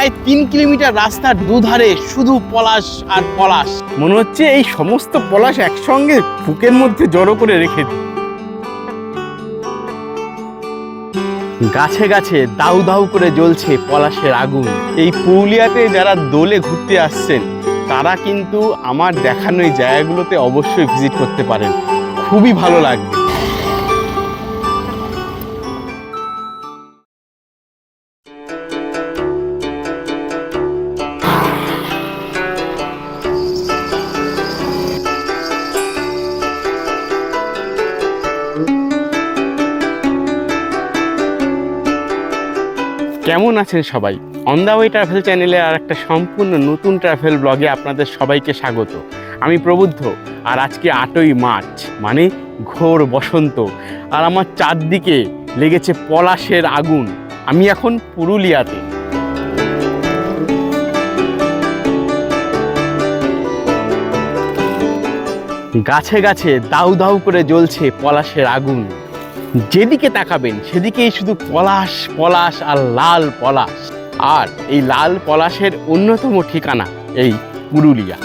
প্রায় তিন কিলোমিটার রাস্তার দুধারে শুধু পলাশ আর পলাশ। মনে হচ্ছে এই সমস্ত পলাশ একসঙ্গে বুকের মধ্যে জড়ো করে রেখে গাছে গাছে দাউ দাউ করে জ্বলছে পলাশের আগুন। এই পুরুলিয়াতে যারা দোলে ঘুরতে আসছেন তারা কিন্তু আমার দেখানো এই জায়গাগুলোতে অবশ্যই ভিজিট করতে পারেন। খুবই ভালো লাগবে। কেমন আছেন সবাই? অন দ্য ওয়ে ট্রাভেল চ্যানেলে আর একটা সম্পূর্ণ নতুন ট্রাভেল ব্লগে আপনাদের সবাইকে স্বাগত। আমি প্রবুদ্ধ, আর আজকে আটই মার্চ মানে ঘোর বসন্ত, আর আমার চারদিকে লেগেছে পলাশের আগুন। আমি এখন পুরুলিয়াতে। গাছে গাছে দাউ দাউ করে জ্বলছে পলাশের আগুন। যেদিকে তাকাবেন, সেদিকেই শুধু পলাশ পলাশ আর লাল পলাশ। আর এই লাল পলাশের অন্যতম ঠিকানা এই পুরুলিয়া।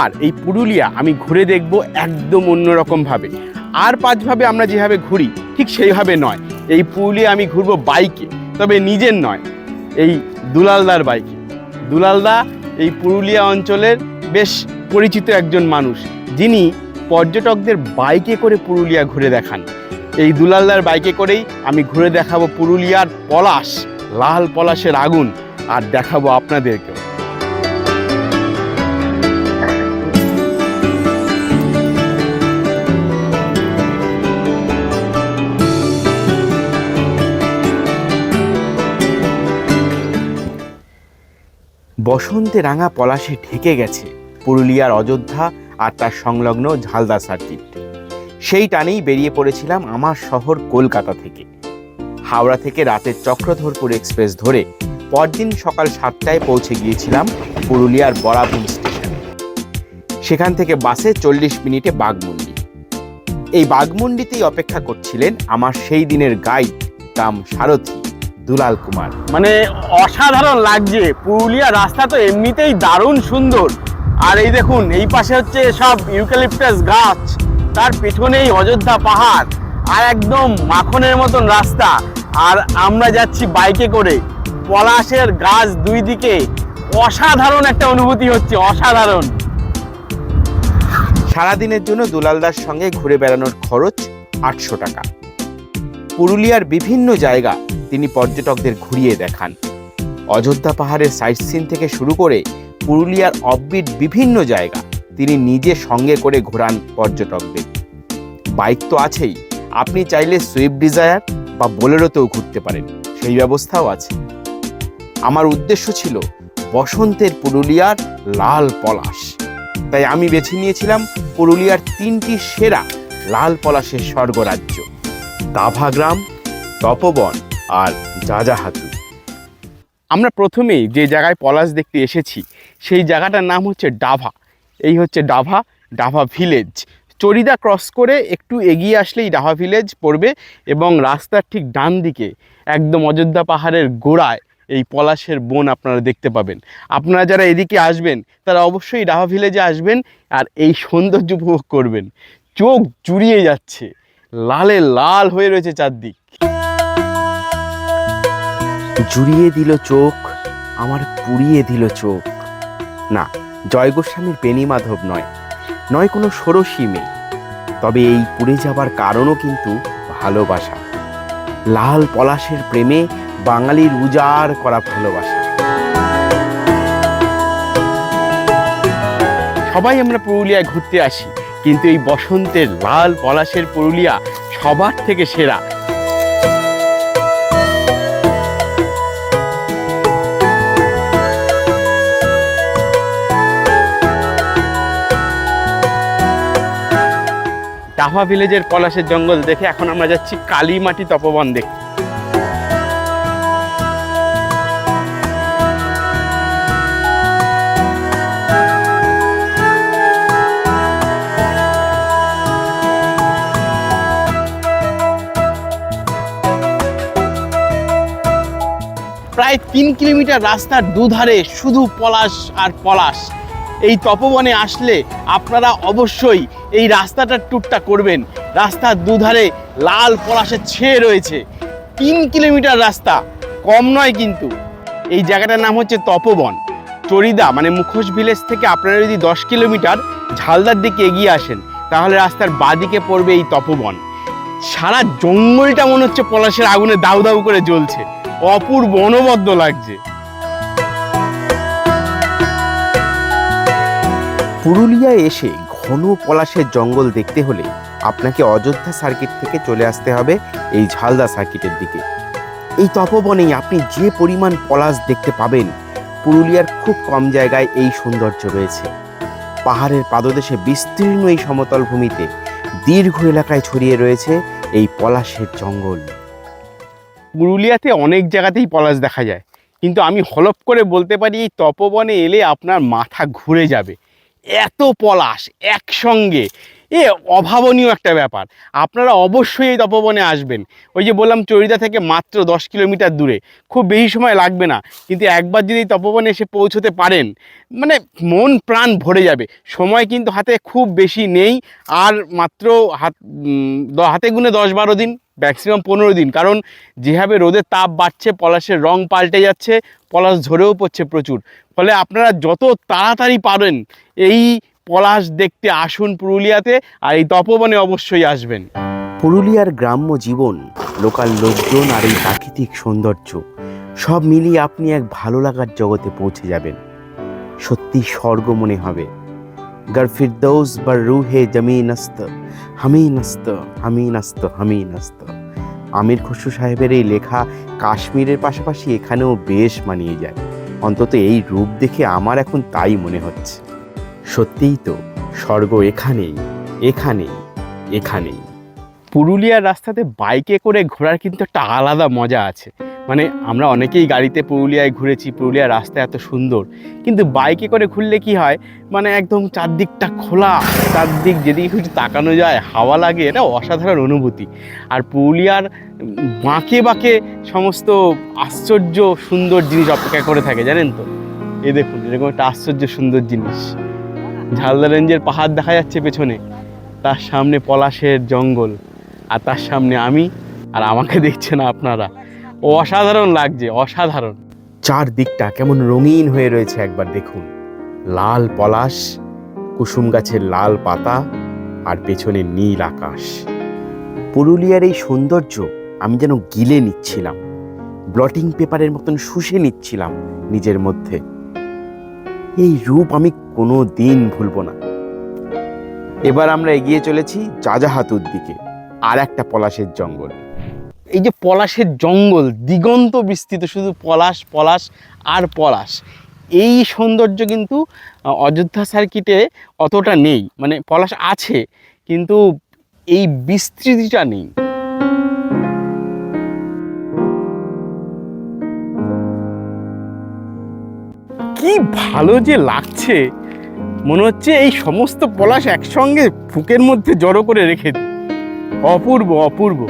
আর এই পুরুলিয়া আমি ঘুরে দেখব একদম অন্যরকম ভাবে আর পাঁচভাবে আমরা যেভাবে ঘুরি, ঠিক সেইভাবে নয়। এই পুরুলিয়া আমি ঘুরবো বাইকে, তবে নিজের নয়, এই দুলালদার বাইকে। দুলালদা এই পুরুলিয়া অঞ্চলের বেশ পরিচিত একজন মানুষ, যিনি পর্যটকদের বাইকে করে পুরুলিয়া ঘুরে দেখান। এই দুলালদার বাইকে করেই আমি ঘুরে দেখাবো পুরুলিয়ার পলাশ, লাল পলাশের আগুন, আর দেখাবো আপনাদেরকেও। বসন্তে রাঙা পলাশে ঢেকে গেছে পুরুলিয়ার অযোধ্যা আর তার সংলগ্ন ঝালদা সার্কিট সেই টানেই বেরিয়ে পড়েছিলাম আমার শহর কলকাতা থেকে। হাওড়া থেকে রাতের চক্রধরপুর এক্সপ্রেস ধরে পরদিন সকাল সাতটায় পৌঁছে গিয়েছিলাম পুরুলিয়ার বরাবুন স্টেশন সেখান থেকে বাসে চল্লিশ মিনিটে বাগমুন্ডি এই বাগমুন্ডিতেই অপেক্ষা করছিলেন আমার সেই দিনের গাইড কাম সারথি। দুলাল কুমার। মানে অসাধারণ লাগছে। পুরুলিয়া রাস্তা তো এমনিতেই দারুণ সুন্দর। আর এই দেখুন এই পাশে হচ্ছে সব ইউক্যালিপটাস গাছ তার পেছনেই অযোধ্যা পাহাড় আর একদম মাখনের মতন রাস্তা। আর আমরা যাচ্ছি বাইকে করে। পলাশের গাছ দুই দিকে। অসাধারণ একটা অনুভূতি হচ্ছে অসাধারণ। সারাদিনের জন্য দুলালদার সঙ্গে ঘুরে বেড়ানোর খরচ আটশো টাকা। পুরুলিয়ার বিভিন্ন জায়গা তিনি পর্যটকদের ঘুরিয়ে দেখান। অযোধ্যা পাহাড়ের সাইট সিন থেকে শুরু করে পুরুলিয়ার অফবিট বিভিন্ন জায়গা তিনি নিজে সঙ্গে করে ঘোরান পর্যটকদের। বাইক তো আছেই, আপনি চাইলে সুইফট ডিজায়ার বা বোলেরোতেও ঘুরতে পারেন, সেই ব্যবস্থাও আছে। আমার উদ্দেশ্য ছিল বসন্তের পুরুলিয়ার লাল পলাশ। তাই আমি বেছে নিয়েছিলাম পুরুলিয়ার তিনটি সেরা লাল পলাশের স্বর্গরাজ্য। দাভাগ্রাম, তপবন আর যাজাহাতু আমরা প্রথমেই যে জায়গায় পলাশ দেখতে এসেছি, সেই জায়গাটার নাম হচ্ছে ডাভা। এই হচ্ছে ডাভা ডাভা ভিলেজ। চরিদা ক্রস করে একটু এগিয়ে আসলেই ডাভা ভিলেজ পড়বে এবং রাস্তার ঠিক ডান দিকে, একদম অযোধ্যা পাহাড়ের গোড়ায় এই পলাশের বন আপনারা দেখতে পাবেন। আপনারা যারা এদিকে আসবেন, তারা অবশ্যই ডাভা ভিলেজে আসবেন আর এই সৌন্দর্য উপভোগ করবেন। চোখ জুড়িয়ে যাচ্ছে, লালে লাল হয়ে রয়েছে চারদিক। জুড়িয়ে দিল চোখ, আমার পুড়িয়ে দিল চোখ। না, জয় গোস্বামীর বেণী মাধব নয় নয় কোনো ষোড়শী মেয়ে। তবে এই পুড়ে যাবার কারণও কিন্তু ভালোবাসা। লাল পলাশের প্রেমে বাঙালির উজাড় করা ভালোবাসা। সবাই আমরা পুরুলিয়ায় ঘুরতে আসি, কিন্তু এই বসন্তের লাল পলাশের পুরুলিয়া সবার থেকে সেরা। লাভা ভিলেজের পলাশের জঙ্গল দেখে এখন আমরা যাচ্ছি কালীমাটি তপবন দেখতে প্রায় তিন কিলোমিটার রাস্তার দুধারে শুধু পলাশ আর পলাশ। এই তপবনে আসলে আপনারা অবশ্যই এই রাস্তাটার ট্যুরটা করবেন। রাস্তার দুধারে লাল পলাশে ছেয়ে রয়েছে। তিন কিলোমিটার রাস্তা, কম নয় কিন্তু। এই জায়গাটার নাম হচ্ছে তপবন। চরিদা মানে মুখোশ ভিলেজ থেকে আপনারা যদি দশ কিলোমিটার ঝালদার দিকে এগিয়ে আসেন, তাহলে রাস্তার বাদিকে পড়বে এই তপবন। সারা জঙ্গলটা মনে হচ্ছে পলাশের আগুনে দাউ দাউ করে জ্বলছে। অপূর্ব, অনবদ্য লাগছে। পুরুলিয়ায় এসে ঘন পলাশের জঙ্গল দেখতে হলে আপনাকে অযোধ্যা সার্কিট থেকে চলে আসতে হবে এই ঝালদা সার্কিটের দিকে। এই তপবনেই আপনি যে পরিমাণ পলাশ দেখতে পাবেন, পুরুলিয়ার খুব কম জায়গায় এই সৌন্দর্য রয়েছে। পাহাড়ের পাদদেশে বিস্তীর্ণ এই সমতল ভূমিতে দীর্ঘ এলাকায় ছড়িয়ে রয়েছে এই পলাশের জঙ্গল। পুরুলিয়াতে অনেক জায়গাতেই পলাশ দেখা যায়, কিন্তু আমি হলপ করে বলতে পারি এই তপবনে এলে আপনার মাথা ঘুরে যাবে। এত পলাশ একসঙ্গে। এ অভাবনীয় একটা ব্যাপার। আপনারা অবশ্যই এই তপবনে আসবেন। ওই যে বললাম চরিদা থেকে মাত্র দশ কিলোমিটার দূরে। খুব বেশি সময় লাগবে না। কিন্তু একবার যদি এই তপবনে এসে পৌঁছতে পারেন মানে মন প্রাণ ভরে যাবে। সময় কিন্তু হাতে খুব বেশি নেই। আর মাত্র হাত হাতে গুনে দশ বারো দিন। ম্যাক্সিমাম পনেরো দিন। কারণ যেভাবে রোদের তাপ বাড়ছে, পলাশের রং পাল্টে যাচ্ছে, পলাশ ঝরেও পড়ছে প্রচুর। ফলে আপনারা যত তাড়াতাড়ি পারেন এই পলাশ দেখতে আসুন পুরুলিয়াতে, আর এই তপবনে অবশ্যই আসবেন। পুরুলিয়ার গ্রাম্য জীবন, লোকাল লোকজন আর এই প্রাকৃতিক সৌন্দর্য, সব মিলিয়ে আপনি এক ভালো লাগার জগতে পৌঁছে যাবেন। সত্যি স্বর্গ মনে হবে। গর فردوس বর রুহে জমিনস্ত است. হামিন আস্ত আস্ত আমির খসরু সাহেবের এই লেখা কাশ্মীরের পাশাপাশি এখানেও বেশ মানিয়ে যায়। অন্তত এই রূপ দেখে আমার এখন তাই মনে হচ্ছে। সত্যিই তো, স্বর্গ এখানেই এখানেই এখানেই। পুরুলিয়ার রাস্তাতে বাইকে করে ঘোরার কিন্তু একটা আলাদা মজা আছে। মানে আমরা অনেকেই গাড়িতে পুরুলিয়ায় ঘুরেছি পুরুলিয়ার রাস্তা এত সুন্দর, কিন্তু বাইকে করে ঘুরলে কি হয়? মানে একদম চারদিকটা খোলা, চারদিক যেদিকে কিছু তাকানো যায়, হাওয়া লাগে, এটা অসাধারণ অনুভূতি। আর পুরুলিয়ার বাঁকে বাঁকে সমস্ত আশ্চর্য সুন্দর জিনিস অপেক্ষা করে থাকে, জানেন তো? এ দেখুন, এরকম একটা আশ্চর্য সুন্দর জিনিস। ঝালদা রেঞ্জের পাহাড় দেখা যাচ্ছে পেছনে, তার সামনে পলাশের জঙ্গল, আর তার সামনে আমি, আর আমাকে দেখছেন আপনারা। অসাধারণ লাগছে, অসাধারণ। চারদিকটা কেমন রঙিন হয়ে রয়েছে একবার দেখুন। লাল পলাশ, কুসুম গাছের লাল পাতা আর পেছনে নীল আকাশ। পুরুলিয়ার এই সৌন্দর্য আমি যেন গিলে নিচ্ছিলাম। ব্লটিং পেপারের মতন শুষে নিচ্ছিলাম নিজের মধ্যে। এই রূপ আমি কোনো দিন ভুলবো না। এবার আমরা এগিয়ে চলেছি জাজাহাতুর দিকে, আর একটা পলাশের জঙ্গল। এই যে পলাশের জঙ্গল, দিগন্ত বিস্তৃত, শুধু পলাশ পলাশ আর পলাশ। এই সৌন্দর্য কিন্তু অযোধ্যা সার্কিটে অতটা নেই। মানে পলাশ আছে, কিন্তু এই বিস্তৃতিটা নেই। কি ভালো যে লাগছে। মনে হচ্ছে এই সমস্ত পলাশ একসঙ্গে ফুকের মধ্যে জড়ো করে রেখে অপূর্ব অপূর্ব।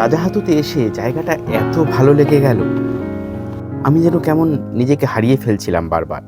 জাজাহাতুতে এসে জায়গাটা এত ভালো লেগে গেল। আমি যেন কেমন নিজেকে হারিয়ে ফেলছিলাম বারবার।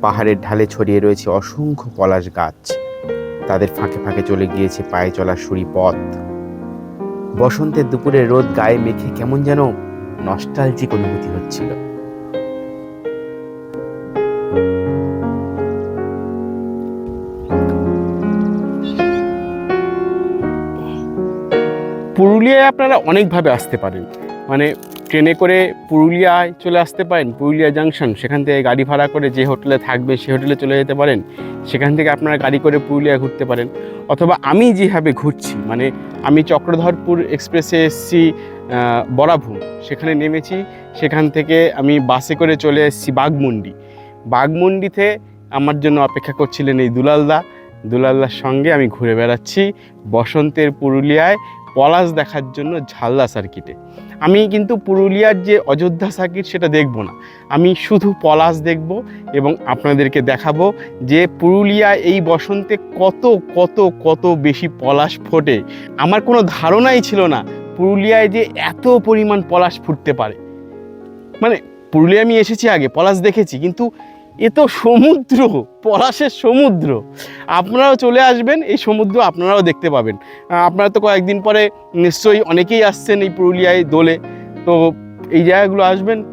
পাহাড়ের ঢালে ছড়িয়ে রয়েছে অসংখ্য পলাশ গাছ। তাদের ফাঁকে ফাঁকে চলে গিয়েছে পায়ে চলা সুরি পথ। বসন্তের দুপুরে রোদ গায়ে মেখে কেমন যেন নস্টালজিক অনুভূতি হচ্ছিল। পুরুলিয়ায় আপনারা অনেকভাবে আসতে পারেন। মানে ট্রেনে করে পুরুলিয়ায় চলে আসতে পারেন, পুরুলিয়া জাংশন, সেখান থেকে গাড়ি ভাড়া করে যে হোটেলে থাকবে সেই হোটেলে চলে যেতে পারেন, সেখান থেকে আপনারা গাড়ি করে পুরুলিয়া ঘুরতে পারেন। অথবা আমি যেভাবে ঘুরছি মানে আমি চক্রধরপুর এক্সপ্রেসে এসেছি বরাভূম, সেখানে নেমেছি, সেখান থেকে আমি বাসে করে চলে এসেছি বাঘমুন্ডি। বাঘমুন্ডিতে আমার জন্য অপেক্ষা করছিলেন এই দুলালদা। দুলালদার সঙ্গে আমি ঘুরে বেড়াচ্ছি বসন্তের পুরুলিয়ায় পলাশ দেখার জন্য ঝালদা সার্কিটে আমি কিন্তু পুরুলিয়ার যে অযোধ্যা সার্কিট সেটা দেখব না। আমি শুধু পলাশ দেখব এবং আপনাদেরকে দেখাবো যে পুরুলিয়া এই বসন্তে কত কত কত বেশি পলাশ ফোটে। আমার কোনো ধারণাই ছিল না পুরুলিয়ায় যে এত পরিমাণ পলাশ ফুটতে পারে। মানে পুরুলিয়া আমি এসেছি আগে, পলাশ দেখেছি, কিন্তু এ তো সমুদ্র, পলাশের সমুদ্র। আপনারাও চলে আসবেন, এই সমুদ্র আপনারাও দেখতে পাবেন। আপনারা তো কয়েকদিন পরে নিশ্চয়ই অনেকেই আসছেন এই পুরুলিয়ায় দোলে। তো এই জায়গাগুলো আসবেন,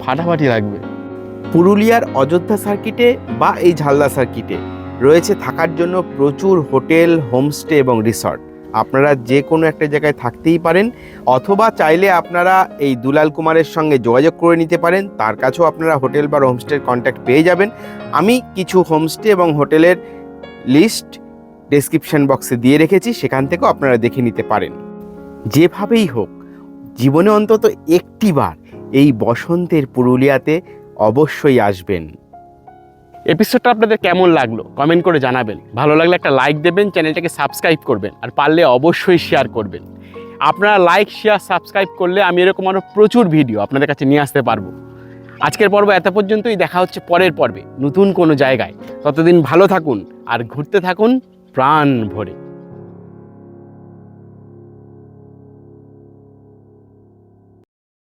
ফাটাফাটি লাগবে। পুরুলিয়ার অযোধ্যা সার্কিটে বা এই ঝালদা সার্কিটে রয়েছে থাকার জন্য প্রচুর হোটেল, হোমস্টে এবং রিসর্ট। আপনারা যে কোনো একটা জায়গায় থাকতেই পারেন, অথবা চাইলে আপনারা এই দুলাল কুমারের সঙ্গে যোগাযোগ করে নিতে পারেন, তার কাছেও আপনারা হোটেল বা হোমস্টের কন্ট্যাক্ট পেয়ে যাবেন। আমি কিছু হোমস্টে এবং হোটেলের লিস্ট ডেসক্রিপশন বক্সে দিয়ে রেখেছি, সেখান থেকেও আপনারা দেখে নিতে পারেন। যেভাবেই হোক, জীবনে অন্তত একটিবার এই বসন্তের পুরুলিয়াতে অবশ্যই আসবেন। এপিসোডটা আপনাদের কেমন লাগল? কমেন্ট করে জানাবেন। ভালো লাগলে একটা লাইক দেবেন চ্যানেলটাকে সাবস্ক্রাইব করবেন, আর পারলে অবশ্যই শেয়ার করবেন। আপনারা লাইক শেয়ার সাবস্ক্রাইব করলে আমি এরকম আরও প্রচুর ভিডিও আপনাদের কাছে নিয়ে আসতে পারব। আজকের পর্ব এত পর্যন্তই, দেখা হচ্ছে পরের পর্বে, নতুন কোনো জায়গায়। ততদিন ভালো থাকুন, আর ঘুরতে থাকুন প্রাণ ভরে।